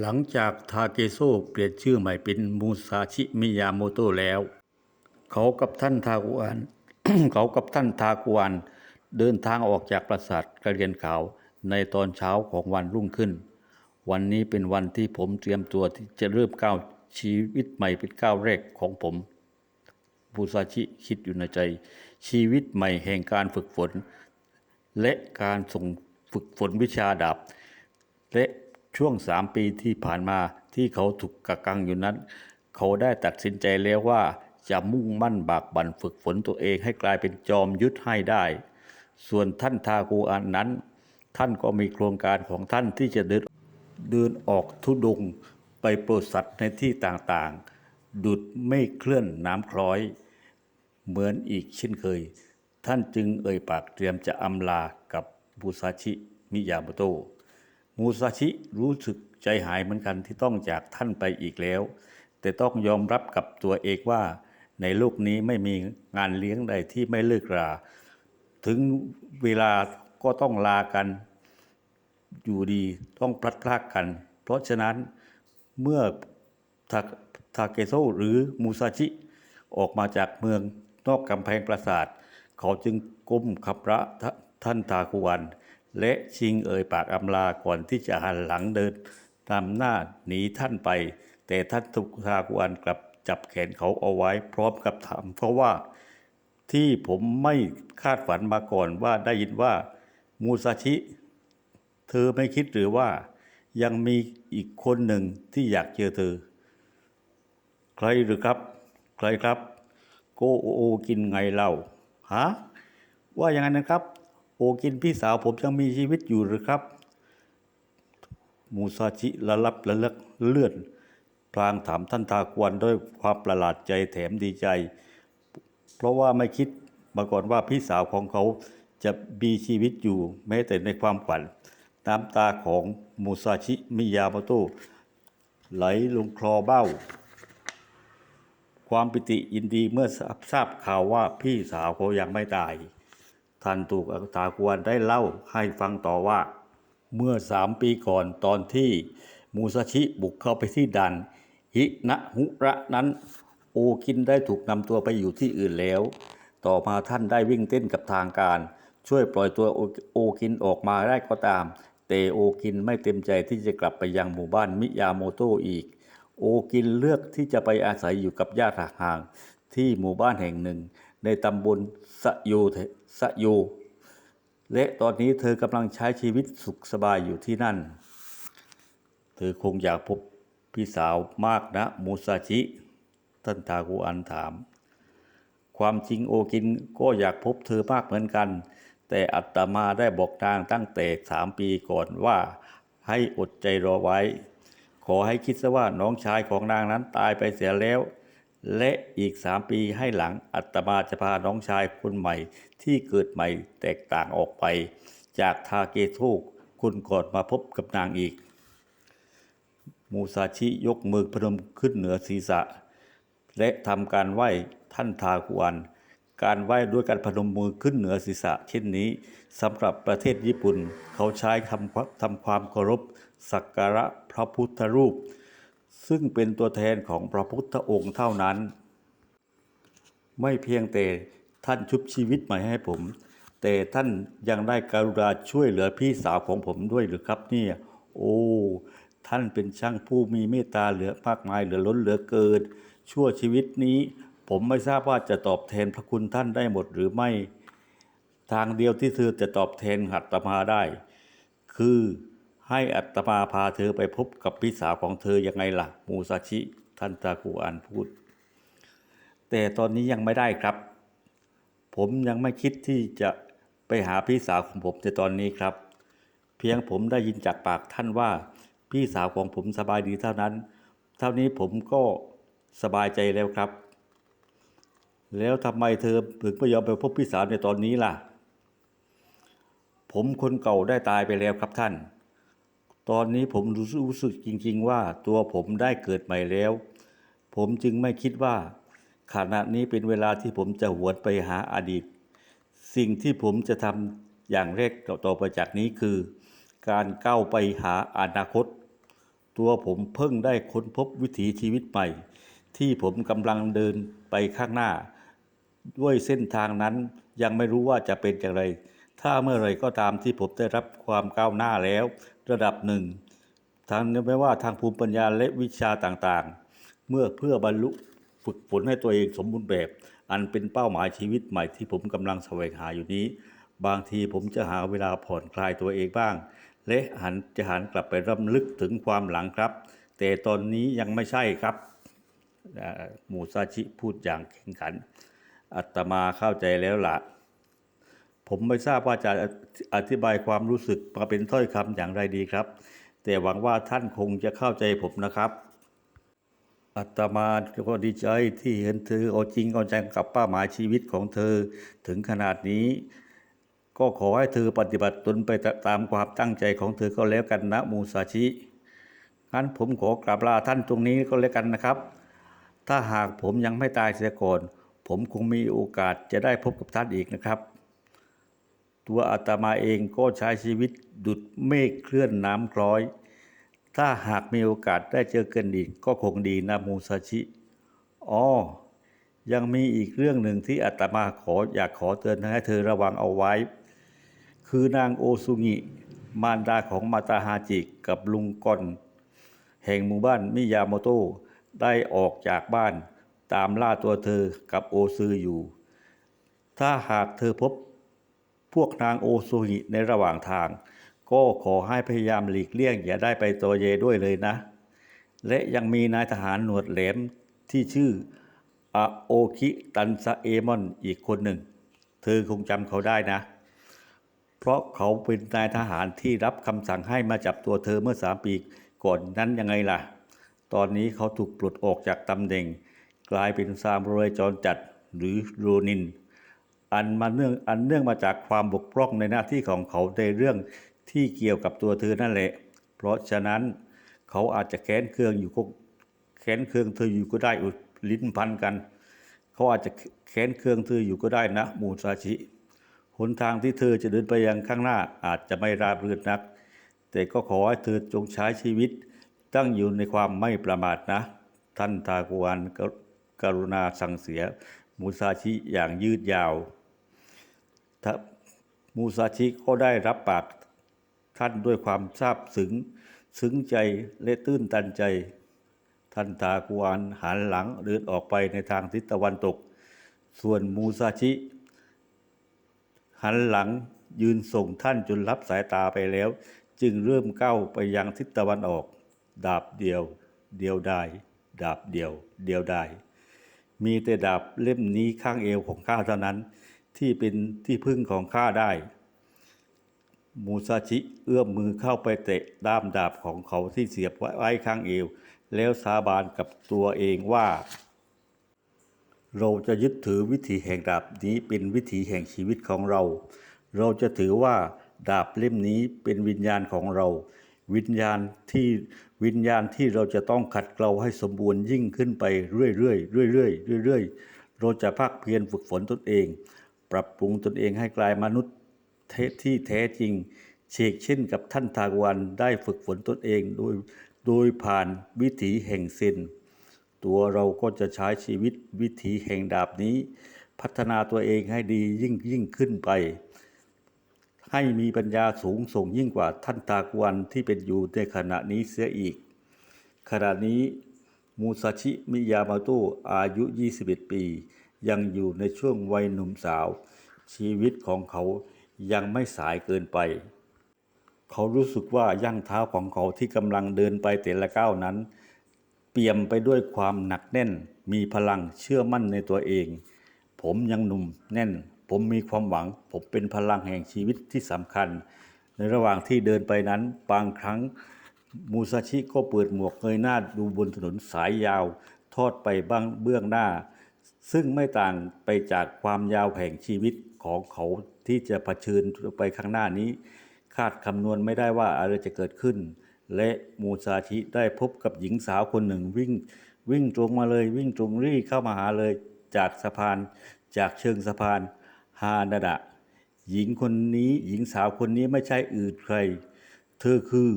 หลังจากทาเกโซเปลี่ยนชื่อใหม่เป็นมูซาชิมิยาโมโตแล้ว เขากับท่านทากุอัน เขากับท่านทากุอัน เดินทางออกจากปราสาทกระเรียนขาวในตอนเช้าของวันรุ่งขึ้น วันนี้เป็นวันที่ผมเตรียมตัวที่จะเริ่มก้าวชีวิตใหม่เป็นก้าวแรกของผมบูซาชิคิดอยู่ในใจ ชีวิตใหม่แห่งการฝึกฝน และการส่งฝึกฝนวิชาดาบ และ ช่วงสามปีที่ผ่านมาที่เขาถูกกักกังอยู่นั้น เขาได้ตัดสินใจแล้วว่าจะมุ่งมั่นบากบั่นฝึกฝนตัวเองให้กลายเป็นจอมยุทธให้ได้ ส่วนท่านทากูอันนั้น ท่านก็มีโครงการของท่านที่จะเดินเดินออกทุดงไปโปรดสัตว์ในที่ต่างๆ ดุดไม่เคลื่อนน้ำคล้อย เหมือนอีกเช่นเคย ท่านจึงเอ่ยปากเตรียมจะอำลากับบูซาชิมิยาโมโตะ มูซาชิรู้สึกใจหายเหมือนกันที่ต้องจากท่านไปอีกแล้ว แต่ต้องยอมรับกับตัวเองว่า ในโลกนี้ไม่มีงานเลี้ยงใดที่ไม่เลิกรา ถึงเวลาก็ต้องลากัน อยู่ดีต้องพลัดพรากกัน เพราะฉะนั้นเมื่อทาทาเกโซหรือมูซาชิ ออกมาจากเมืองนอกกำแพงปราสาท เขาจึงก้มขับพระท่านทากุวัน และชิงเอ่ยปากอำลาก่อนที่จะหันหลังเดิน ตามหน้าหนีท่านไป แต่ท่านทุกขากวันกลับจับแขนเขาเอาไว้พร้อมกับถามเพราะว่าที่ผมไม่คาดฝันมาก่อนว่าได้ยินว่ามูซาชิ เธอไม่คิดหรือว่ายังมีอีกคนหนึ่งที่อยากเจอเธอ ใครหรือครับ ใครครับ โกโอกินไงเล่าฮะว่าอย่างนั้นนะครับ โอกินพี่สาวผมยังมีชีวิตอยู่หรือครับ มูซาชิละลับละเลิกเลื่อนพลางถามท่านทากวนด้วยความประหลาดใจแถมดีใจ เพราะว่าไม่คิดมาก่อนว่าพี่สาวของเขาจะมีชีวิตอยู่แม้แต่ในความฝัน น้ำตาของมูซาชิมิยาโมโตะไหลลงคลอเบ้า ความปิติยินดีเมื่อทราบข่าวว่าพี่สาวเขายังไม่ตาย ท่านถูกอัตากวนได้เล่าให้ฟังต่อว่า เมื่อสามปีก่อนตอนที่มูซาชิบุกเข้าไปที่ดันฮินะฮุระนั้น โอกินได้ถูกนำตัวไปอยู่ที่อื่นแล้ว ต่อมาท่านได้วิ่งเต้นกับทางการ ช่วยปล่อยตัวโอโอกินออกมาได้ก็ตาม แต่โอกินไม่เต็มใจที่จะกลับไปยังหมู่บ้านมิยาโมโตอีก โอกินเลือกที่จะไปอาศัยอยู่กับญาติห่างๆที่หมู่บ้านแห่งหนึ่ง ในตำบลสะโยเทสะโยและตอนนี้เธอกำลังใช้ชีวิตสุขสบายอยู่ที่นั่น เธอคงอยากพบพี่สาวมากนะมูซาชิท่านทากุอันถาม ความจริงโอกินก็อยากพบเธอมากเหมือนกัน แต่อัตมาได้บอกนางตั้งแต่สามปีก่อนว่าให้อดใจรอไว้ ขอให้คิดซะว่าน้องชายของนางนั้นตายไปเสียแล้ว และอีกสามปีให้หลังอัตมาจะพาน้องชายคนใหม่ที่เกิดใหม่แตกต่างออกไป จากทาเกโทกคนก่อนมาพบกับนางอีก มูซาชิยกมือพนมขึ้นเหนือศีรษะ และทำการไหว้ท่านทากุอันการไหว้ด้วยการพนมมือขึ้นเหนือศีรษะ เช่นนี้สำหรับประเทศญี่ปุ่น เขาใช้ทำทำความเคารพสักการะพระพุทธรูป ซึ่งเป็นตัวแทนของพระพุทธองค์เท่านั้น ไม่เพียงแต่ท่านชุบชีวิตใหม่ให้ผม แต่ท่านยังได้กรุณาช่วยเหลือพี่สาวของผมด้วยหรือครับเนี่ย โอ้ท่านเป็นช่างผู้มีเมตตาเหลือมากมายเหลือล้นเหลือเกิน ชั่วชีวิตนี้ ผมไม่ทราบว่าจะตอบแทนพระคุณท่านได้หมดหรือไม่ ทางเดียวที่เธอจะตอบแทนอัตมาได้ คือ ให้อัตมาพาเธอไปพบกับพี่สาวของเธอยังไงล่ะ มูซาชิ ท่านตากูอันพูด แต่ตอนนี้ยังไม่ได้ครับ ผมยังไม่คิดที่จะไปหาพี่สาวของผมในตอนนี้ครับ เพียงผมได้ยินจากปากท่านว่า พี่สาวของผมสบายดีเท่านั้น เท่านี้ผมก็สบายใจแล้วครับ แล้วทำไมเธอถึงไม่ยอมไปพบพี่สาวในตอนนี้ล่ะ ผมคนเก่าได้ตายไปแล้วครับท่าน ตอนนี้ผมรู้สึกจริง ๆ ว่าตัวผมได้เกิดใหม่แล้ว ผมจึงไม่คิดว่าขณะนี้เป็นเวลาที่ผมจะหวนไปหาอดีต สิ่งที่ผมจะทำอย่างแรกต่อไปจากนี้คือ การก้าวไปหาอนาคต ตัวผมเพิ่งได้ค้นพบวิถีชีวิตใหม่ ที่ผมกำลังเดินไปข้างหน้า ด้วยเส้นทางนั้นยังไม่รู้ว่าจะเป็นอย่างไร ถ้าเมื่อไรก็ตามที่ผมได้รับความก้าวหน้าแล้ว ระดับหนึ่งทางไม่ว่าทางภูมิปัญญาและวิชาต่างๆ เมื่อเพื่อบรรลุฝึกฝนให้ตัวเองสมบูรณ์แบบ อันเป็นเป้าหมายชีวิตใหม่ที่ผมกำลังแสวงหาอยู่นี้ บางทีผมจะหาเวลาผ่อนคลายตัวเองบ้าง และหันจะหันกลับไปรำลึกถึงความหลังครับ แต่ตอนนี้ยังไม่ใช่ครับหมูซาชิพูดอย่างแข็งขัน อัตมาเข้าใจแล้วล่ะ ผมไม่ทราบว่าจะอธิบายความรู้สึกมาเป็นถ้อยคำอย่างไรดีครับ แต่หวังว่าท่านคงจะเข้าใจผมนะครับอัตมาก็ดีใจที่เห็นเธอเอาจริงเอาจังกับเป้าหมายชีวิตของเธอถึงขนาดนี้ ก็ขอให้เธอปฏิบัติตนไปตามความตั้งใจของเธอก็แล้วกันนะมูซาชิงั้นผมขอกราบลาท่านตรงนี้ก็แล้วกันนะครับ ถ้าหากผมยังไม่ตายเสียก่อน ผมคงมีโอกาสจะได้พบกับท่านอีกนะครับ ตัวอาตมาเองก็ใช้ชีวิตดุดเมฆเคลื่อนน้ำคล้อย ถ้าหากมีโอกาสได้เจอกันอีกก็คงดีนะมูซาชิอ๋อยังมีอีกเรื่องหนึ่งที่อาตมาขออยากขอเตือนให้เธอระวังเอาไว้ คือนางโอซุงิ มารดาของมาตาฮาจิกับลุงกอนแห่งหมู่บ้านมิยาโมโตได้ออกจากบ้าน ตามล่าตัวเธอกับโอซืออยู่ ถ้าหากเธอพบ พวกนางโอซุงิในระหว่างทาง ก็ขอให้พยายามหลีกเลี่ยงอย่าได้ไปตัวเยด้วยเลยนะ และยังมีนายทหารหนวดแหลมที่ชื่ออโอคิตันซาเอมอนอีกคนหนึ่ง เธอคงจำเขาได้นะ เพราะเขาเป็นนายทหารที่รับคำสั่งให้มาจับตัวเธอเมื่อสามปีก่อนนั้นยังไงล่ะ ตอนนี้เขาถูกปลดออกจากตำแหน่ง กลายเป็นซามรวยจรจัดหรือโรนิน อันมาเนื่องอันเนื่องมาจากความบกพร่องในหน้าที่ของเขาในเรื่องที่เกี่ยวกับตัวเธอนั่นแหละ เพราะฉะนั้นเขาอาจจะแค้นเคืองอยู่ก็แค้นเคืองเธออยู่ก็ได้อุดลิ้นพันกัน เขาอาจจะแค้นเคืองเธออยู่ก็ได้นะมูซาชิหนทางที่เธอจะเดินไปยังข้างหน้าอาจจะไม่ราบรื่นนัก แต่ก็ขอให้เธอจงใช้ชีวิต ตั้งอยู่ในความไม่ประมาทนะ ท่านทากวนกกรุณาสั่งเสีย มูซาชิอย่างยืดยาวถ้ามูซาชิก็ได้รับปากท่านด้วยความซาบซึ้งซึ้งใจและตื้นตันใจ ท่านทากวานหันหลังเดินออกไปในทางทิศตะวันตก ส่วนมูซาชิ หันหลังยืนส่งท่านจนรับสายตาไปแล้ว จึงเริ่มก้าวไปยังทิศตะวันออก ดาบเดียว เดียวได้ดาบเดียว เดียวได้ มีแต่ดาบเล่มนี้ข้างเอวของข้าเท่านั้น ที่เป็นที่พึ่งของข้าได้ มูซาชิเอื้อมมือเข้าไปเตะด้ามดาบของเขาที่เสียบไว้ข้างเอว แล้วสาบานกับตัวเองว่า เราจะยึดถือวิถีแห่งดาบนี้เป็นวิถีแห่งชีวิตของเรา เราจะถือว่าดาบเล่มนี้เป็นวิญญาณของเรา วิญญาณที่ วิญญาณที่เราจะต้องขัดเกลาให้สมบูรณ์ยิ่งขึ้นไปเรื่อยๆเรื่อยๆเรื่อยๆเราจะภาคเพียรฝึกฝนตนเอง ปรับปรุงตนเองให้กลายมนุษย์เทที่แท้จริงเชกเช่นกับท่านทากวันได้ฝึกฝนตนเองโดยโดยผ่านวิถีแห่งเซนตัวเราก็จะใช้ชีวิตวิถีแห่งดาบนี้ พัฒนาตัวเองให้ดียิ่งยิ่งขึ้นไป ให้มีปัญญาสูงส่งยิ่งกว่าท่านตากวันที่เป็นอยู่ในขณะนี้เสียอีก ขณะนี้มูซาชิมิยามาโตะอายุ 21 ปี ยังอยู่ในช่วงวัยหนุ่มสาว ชีวิตของเขายังไม่สายเกินไป เขารู้สึกว่าย่างเท้าของเขาที่กำลังเดินไปแต่ละก้าวนั้น เปี่ยมไปด้วยความหนักแน่น มีพลังเชื่อมั่นในตัวเอง ผมยังหนุ่มแน่น ผมมีความหวัง ผมเป็นพลังแห่งชีวิตที่สำคัญ ในระหว่างที่เดินไปนั้น บางครั้งมูซาชิก็เปิดหมวกเงยหน้าดูบนถนนสายยาว ทอดไปบ้างเบื้องหน้า ซึ่งไม่ต่างไปจากความยาวแห่งชีวิตของเขาที่จะเผชิญไปข้างหน้านี้ คาดคำนวณไม่ได้ว่าอะไรจะเกิดขึ้น และมูซาชิได้พบกับหญิงสาวคนหนึ่งวิ่ง วิ่งตรงมาเลยวิ่งตรงรีเข้ามาหาเลย จากสะพาน จากเชิงสะพาน ฮานาดะ หญิงคนนี้หญิงสาวคนนี้ไม่ใช่อื่นใคร เธอคือ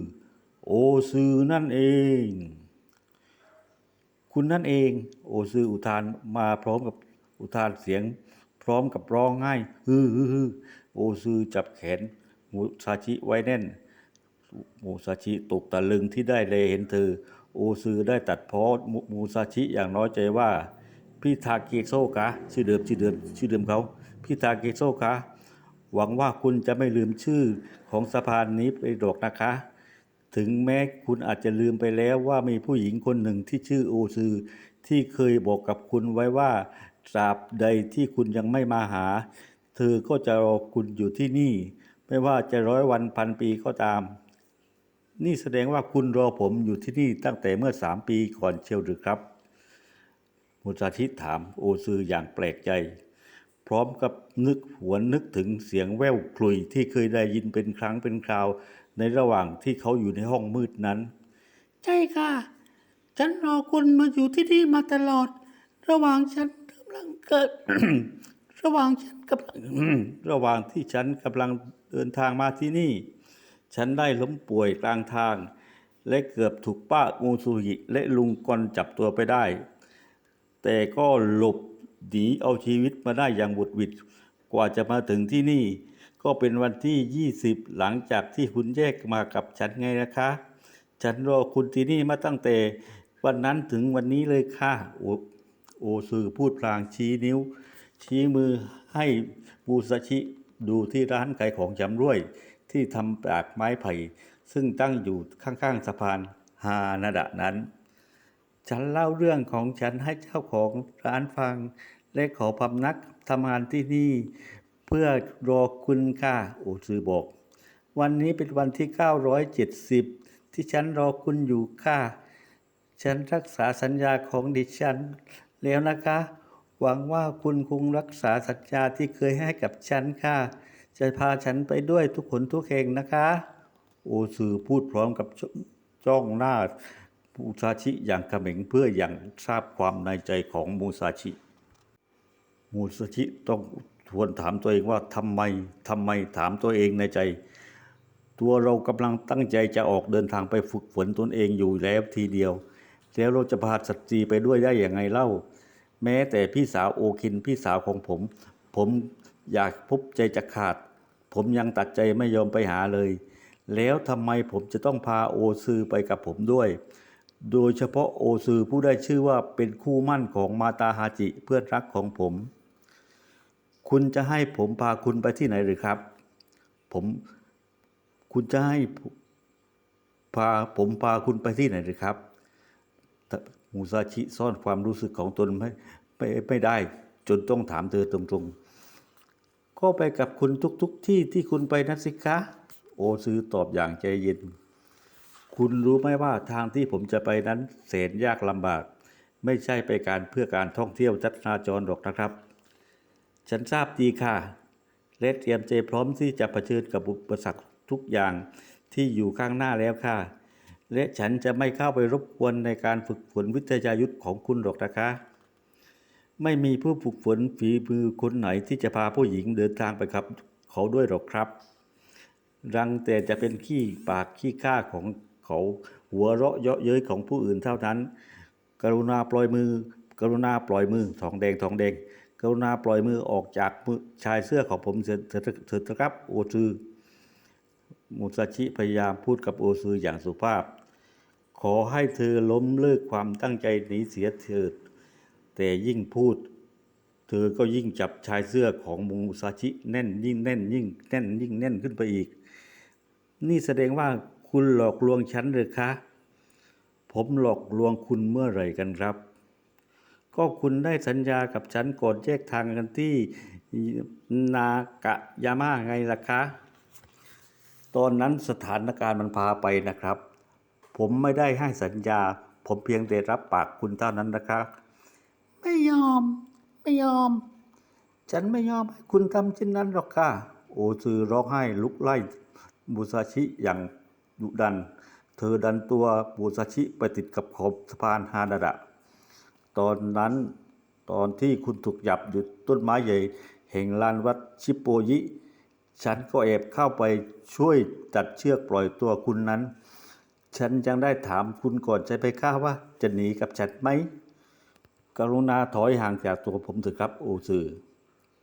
โอซือนั่นเอง คุณนั่นเอง โอซืออุทานมาพร้อมกับอุทานเสียง พร้อมกับร้องไห้ฮือฮือฮือโอซือจับแขนมูซาชิไว้แน่นมูซาชิตกตะลึงที่ได้เลเห็นเธอ โอซือได้ตัดพ้อมูมูซาชิอย่างน้อยใจว่าพี่ทาเกโซกะชื่อเดิมชื่อเดิมชื่อเดิมเขา พี่ทาเกโซกะหวังว่าคุณจะไม่ลืมชื่อของสะพานนี้ไปดอกนะคะ ถึงแม้คุณอาจจะลืมไปแล้วว่ามีผู้หญิงคนหนึ่งที่ชื่อโอซือ ที่เคยบอกกับคุณไว้ว่าตราบใดที่คุณยังไม่มาหา เธอก็จะรอคุณอยู่ที่นี่ ไม่ว่าจะร้อยวันพันปีก็ตาม นี่แสดงว่าคุณรอผมอยู่ที่นี่ตั้งแต่เมื่อสามปีก่อนเชียวหรือครับ มุซาชิถามโอซืออย่างแปลกใจ พร้อมกับนึกหวนนึกถึงเสียงแว่วคลุยที่เคยได้ยินเป็นครั้งเป็นคราว ในระหว่างที่เขาอยู่ในห้องมืดนั้น ใช่ค่ะ ฉันรอคุณมาอยู่ที่นี่มาตลอด ระหว่างฉันกำลังเกิด ระหว่างฉันกำลังอืมระหว่างที่ฉันกำลังเดินทางมาที่นี่ ฉันได้ล้มป่วยกลางทาง และเกือบถูกป้ามูซูหิและลุงกอนจับตัวไปได้ แต่ก็หลบ หนีเอาชีวิตมาได้อย่างบุดหวิดกว่าจะมาถึงที่นี่ ก็เป็นวันที่ 20 หลังจากที่คุณแยกมากับฉันไงนะคะ ฉันรอคุณที่นี่มาตั้งแต่วันนั้นถึงวันนี้เลยค่ะ โอโอซือพูดพลางชี้นิ้ว ชี้มือให้มูซาชิดูที่ร้านขายของจำร่วย ที่ทำจากไม้ไผ่ ซึ่งตั้งอยู่ข้างๆสะพานฮานาดะนั้น ฉันเล่าเรื่องของฉันให้เจ้าของร้านฟัง และขอพำนักทำงานที่นี่ เพื่อรอคุณค่ะโอซือบอก วันนี้เป็นวันที่ 970 ที่ฉันรอคุณอยู่ค่ะ ฉันรักษาสัญญาของดิฉัน แล้วนะคะ หวังว่าคุณคงรักษาสัญญาที่เคยให้กับฉันค่ะ จะพาฉันไปด้วยทุกขนทุกแห่งนะคะ โอซือพูดพร้อมกับจ้องหน้า มูซาชิอย่างเขม็งเพื่ออย่างทราบความในใจของมูซาชิ มูซาชิต้องทวนถามตัวเองว่าทำไมทำไมถามตัวเองในใจ ตัวเรากำลังตั้งใจจะออกเดินทางไปฝึกฝนตนเองอยู่แล้วทีเดียว แล้วเราจะพาสัตรีไปด้วยได้อย่างไงเล่า แม้แต่พี่สาวโอคินพี่สาวของผม ผมอยากพบใจจะขาด ผมยังตัดใจไม่ยอมไปหาเลย แล้วทำไมผมจะต้องพาโอซือไปกับผมด้วย โดยเฉพาะโอซือผู้ได้ชื่อว่าเป็นคู่มั่นของมาตาฮาจิเพื่อนรักของผม คุณจะให้ผมพาคุณไปที่ไหนหรือครับ ผมคุณจะให้พาผมพาคุณไปที่ไหนหรือครับมูซาชิซ่อนความรู้สึกของตนไม่ไม่ไม่ได้ จนต้องถามเธอตรงๆ ก็ไปกับคุณทุกๆทที่ที่คุณไปนัสิคะ โอซือตอบอย่างใจเย็น คุณรู้ไหมว่าทางที่ผมจะไปนั้นแสนยากลำบาก ไม่ใช่ไปการเพื่อการท่องเที่ยวจัดนาจรหรอกนะครับ ฉันทราบดีค่ะ และเตรียมใจพร้อมที่จะเผชิญกับอุปสรรคทุกอย่างที่อยู่ข้างหน้าแล้วค่ะ และฉันจะไม่เข้าไปรบกวนในการฝึกฝนวิทยายุทธ์ของคุณหรอกนะคะ ไม่มีผู้ฝึกฝนฝีมือคนไหนที่จะพาผู้หญิงเดินทางไปกับ เขาด้วยหรอกครับ รังแต่จะเป็นขี้ปากขี้ข้าของ เขาหัวเราะเยาะเย้ยของผู้อื่นเท่านั้น กรุณาปล่อยมือ กรุณาปล่อยมือทองแดงทองแดง กรุณาปล่อยมือออกจากมือชายเสื้อของผมเถิดเถิดเถิดนะครับโอซือมุซาชิพยายามพูดกับโอซืออย่างสุภาพ ขอให้เธอล้มเลิกความตั้งใจหนีเสียเถิด แต่ยิ่งพูด เธอก็ยิ่งจับชายเสื้อของมูซาชิแน่นยิ่งแน่นยิ่งแน่นยิ่งแน่นขึ้นไปอีก นี่แสดงว่า คุณหลอกลวงฉันหรือคะ ผมหลอกลวงคุณเมื่อไหร่กันครับ ก็คุณได้สัญญากับฉันก่อนแยกทางกันที่นากะยาม่าไงล่ะคะ ตอนนั้นสถานการณ์มันพาไปนะครับ ผมไม่ได้ให้สัญญา ผมเพียงแต่รับปากคุณเท่านั้นนะครับไม่ยอม ไม่ยอม ฉันไม่ยอมให้คุณทำเช่นนั้นหรอกค่ะ โอซือร้องไห้ลุกไล่มูซาชิอย่าง ดุดัน เธอดันตัวมูซาชิไปติดกับขอบสะพานฮานาดะ ตอนนั้นตอนที่คุณถูกจับอยู่ต้นไม้ใหญ่แห่งลานวัดชิปโปยิ ฉันก็แอบเข้าไปช่วยตัดเชือกปล่อยตัวคุณนั้น ฉันยังได้ถามคุณก่อนใช่ไหมคะว่า จะหนีกับฉันไหม กรุณาถอยห่างจากตัวผมเถอะครับ โอซือ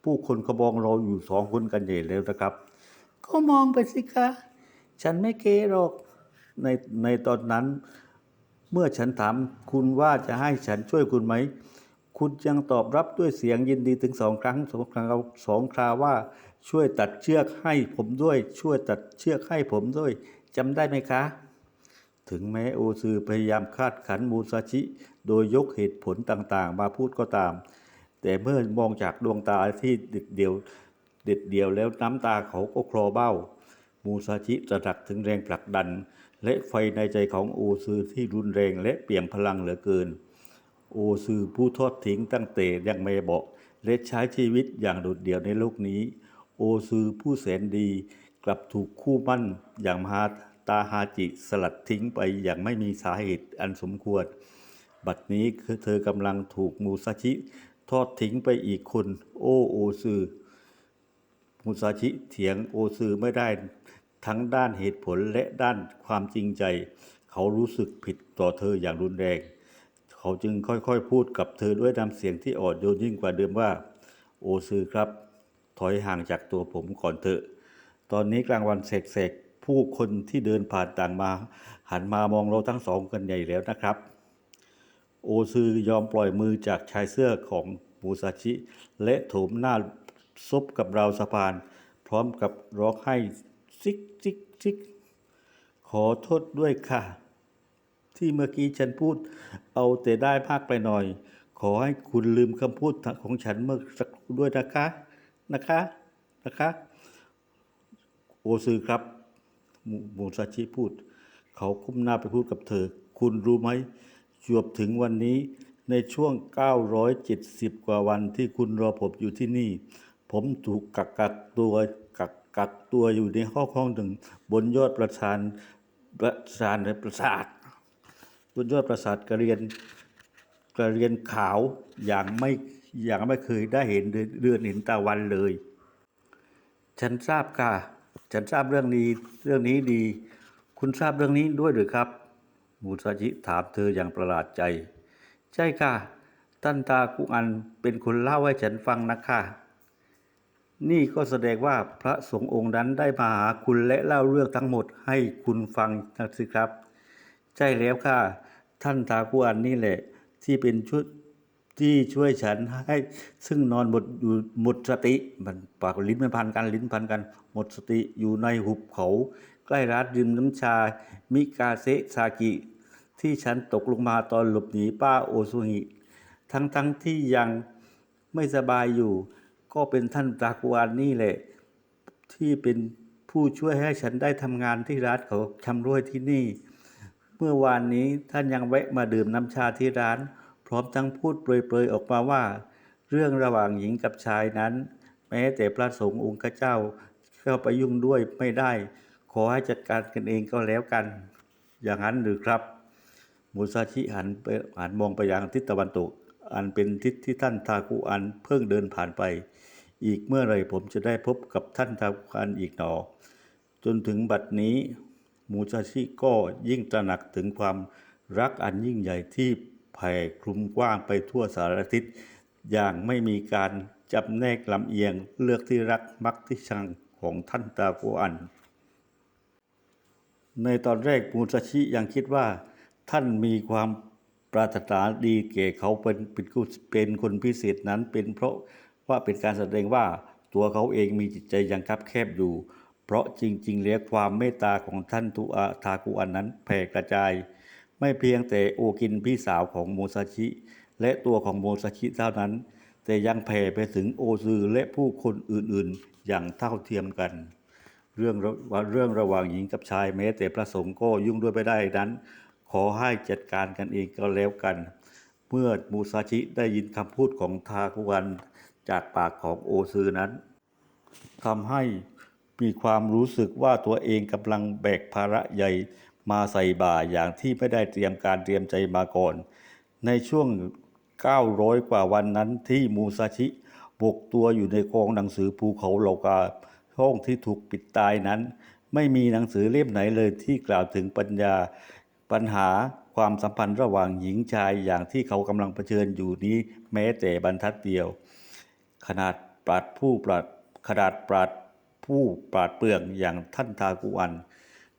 ผู้คนเขามองเราอยู่สองคนกันใหญ่แล้วนะครับ ก็มองไปสิคะ ฉันไม่เกหรอกในในตอนนั้น เมื่อฉันถามคุณว่าจะให้ฉันช่วยคุณไหม คุณยังตอบรับด้วยเสียงยินดีถึงสองครั้งสองครั้งสองคราว่าช่วยตัดเชือกให้ผมด้วย ช่วยตัดเชือกให้ผมด้วยจำได้ไหมคะ ถึงแม้โอซือพยายามคาดขันมูซาชิ โดยยกเหตุผลต่างๆ มาพูดก็ตาม แต่เมื่อมองจากดวงตาที่เด็ดเดียวเด็ดเดียวแล้วน้ำตาเขาก็คลอเบ้า มูซาชิตระหนักถึงแรงผลักดัน และไฟในใจของโอซือที่รุนแรงและเปี่ยมพลังเหลือเกิน โอซือผู้ทอดทิ้งตั้งแต่ยังไม่เบาะและใช้ชีวิตอย่างโดดเดี่ยวในโลกนี้ โอซือผู้แสนดีกลับถูกคู่มั่นอย่างมหาตาฮาจิสลัดทิ้งไปอย่างไม่มีสาเหตุอันสมควร บัดนี้คือเธอกำลังถูกมูซาชิ ทอดทิ้งไปอีกคน โอโอซือ มุซาชิเถียงโอซือไม่ได้ทั้งด้านเหตุผลและด้านความจริงใจ เขารู้สึกผิดต่อเธออย่างรุนแรง เขาจึงค่อยๆพูดกับเธอด้วยน้ำเสียงที่อ่อนโยนยิ่งกว่าเดิมว่า โอซือครับ ถอยห่างจากตัวผมก่อนเถอะ ตอนนี้กลางวันแสกๆผู้คนที่เดินผ่านต่างมา หันมามองเราทั้งสองกันใหญ่แล้วนะครับ โอซือยอมปล่อยมือจากชายเสื้อของมูซาชิ และโถมหน้า ซบกับราวสะพาน พร้อมกับร้องไห้ซิกซิกซิกขอโทษด้วยค่ะ ที่เมื่อกี้ฉันพูด เอาแต่ได้มากไปหน่อย ขอให้คุณลืมคำพูดของฉันเมื่อสักครู่ด้วยนะคะนะคะนะคะโอซือครับมูมูซาชิพูด เขาคุ้มหน้าไปพูดกับเธอ คุณรู้ไหมจวบถึงวันนี้ในช่วง 970 กว่าวันที่คุณรอผมอยู่ที่นี่ ผมถูกกักกักตัวกักกักตัวอยู่ในห้องห้องหนึ่งบนยอดประสานประสานและประสาทบนยอดปราสาทกระเรียนกระเรียนขาวอย่างไม่อย่างไม่เคยได้เห็นเดือนเดือนเห็นตะวันเลย ฉันทราบค่ะ ฉันทราบเรื่องนี้เรื่องนี้ดี คุณทราบเรื่องนี้ด้วยหรือครับ มูซาจิถามเธออย่างประหลาดใจ ใช่ค่ะ ท่านตากุอันเป็นคนเล่าให้ฉันฟังนะคะ นี่ก็แสดงว่าพระสงฆ์องค์นั้นได้มาหาคุณและเล่าเรื่องทั้งหมดให้คุณฟังนะสิครับ ใช่แล้วค่ะ ท่านตากุอันนี่แหละ ที่เป็นชุดที่ช่วยฉันให้ซึ่งนอนหมดอยู่หมดสติมันปากลิ้นมันพันกันลิ้นพันกัน หมดสติอยู่ในหุบเขา ใกล้ร้านดื่มน้ำชา มิกาเซซากิ ที่ฉันตกลงมาตอนหลบหนีป้าโอซุงิทั้งทั้งๆที่ยังไม่สบายอยู่ ก็เป็นท่านตากุอันนี่แหละ ที่เป็นผู้ช่วยให้ฉันได้ทำงานที่ร้านเขาชำรวยที่นี่ เมื่อวานนี้ท่านยังแวะมาดื่มน้ำชาที่ร้าน พร้อมทั้งพูดเปรยๆออกมาว่า เรื่องระหว่างหญิงกับชายนั้น แม้แต่พระสงฆ์องค์เจ้าเข้าไปยุ่งด้วยไม่ได้ ขอให้จัดการกันเองก็แล้วกัน อย่างนั้นหรือครับ มูซาชิหันไปหันมองไปยังทิศตะวันตก อันเป็นทิศที่ท่านทากุอันเพิ่งเดินผ่านไป อีกเมื่อไรผมจะได้พบกับท่านทากุอันอีกหนอ จนถึงบัดนี้มูซาชิก็ยิ่งตระหนักถึงความรักอันยิ่งใหญ่ที่แผ่คลุมกว้างไปทั่วสารทิศอย่างไม่มีการจำแนกลำเอียงเลือกที่รักมักที่ชังของท่านตาโกอัน ในตอนแรกมูซาชิยังคิดว่า ท่านมีความ ปรารถนาดีแก่เขาเป็นเป็นผู้เป็นคนพิเศษนั้นเป็นเพราะว่าเป็นการแสดงว่าตัวเขาเองมีจิตใจยังคับแคบอยู่ เพราะจริง ๆ แล้วความเมตตาของท่านทุอาทากุอันนั้นแผ่กระจาย ไม่เพียงแต่โอกินพี่สาวของโมซาชิ และตัวของโมซาชิเท่านั้น แต่ยังแผ่ไปถึงโอซือและผู้คนอื่นๆ อย่างเท่าเทียมกัน เรื่องว่าเรื่องระหว่างหญิงกับชายแม้แต่พระสงฆ์ก็ยุ่งด้วยไม่ได้นั้น ขอให้จัดการกันเองก็แล้วกัน เมื่อมูซาชิได้ยินคำพูดของทาคุวันจากปากของโอซือนั้นทำให้มีความรู้สึกว่าตัวเองกำลังแบกภาระใหญ่มาใส่บ่าอย่างที่ไม่ได้เตรียมการเตรียมใจมาก่อน ในช่วง 900 กว่าวันนั้นที่มูซาชิบกตัวอยู่ในกองหนังสือภูเขาเหลากาห้องที่ถูกปิดตายนั้น ไม่มีหนังสือเล่มไหนเลยที่กล่าวถึงปัญญา ปัญหาความสัมพันธ์ระหว่างหญิงชายอย่างที่เขากำลังเผชิญอยู่นี้แม้แต่บรรทัดเดียว ขนาดปราดผู้ปราดขนาดปราดผู้ปราดเปรื่องอย่างท่านทากุอัน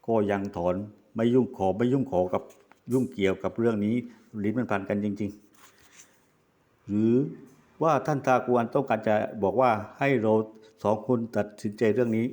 ก็ยังถอนไม่ยุ่งขอไม่ยุ่งขอกับยุ่งเกี่ยวกับเรื่องนี้ลิ้นมันพันกันจริง ๆ หรือว่าท่านทากุอันต้องการจะบอกว่าให้เราสองคนตัดสินใจเรื่องนี้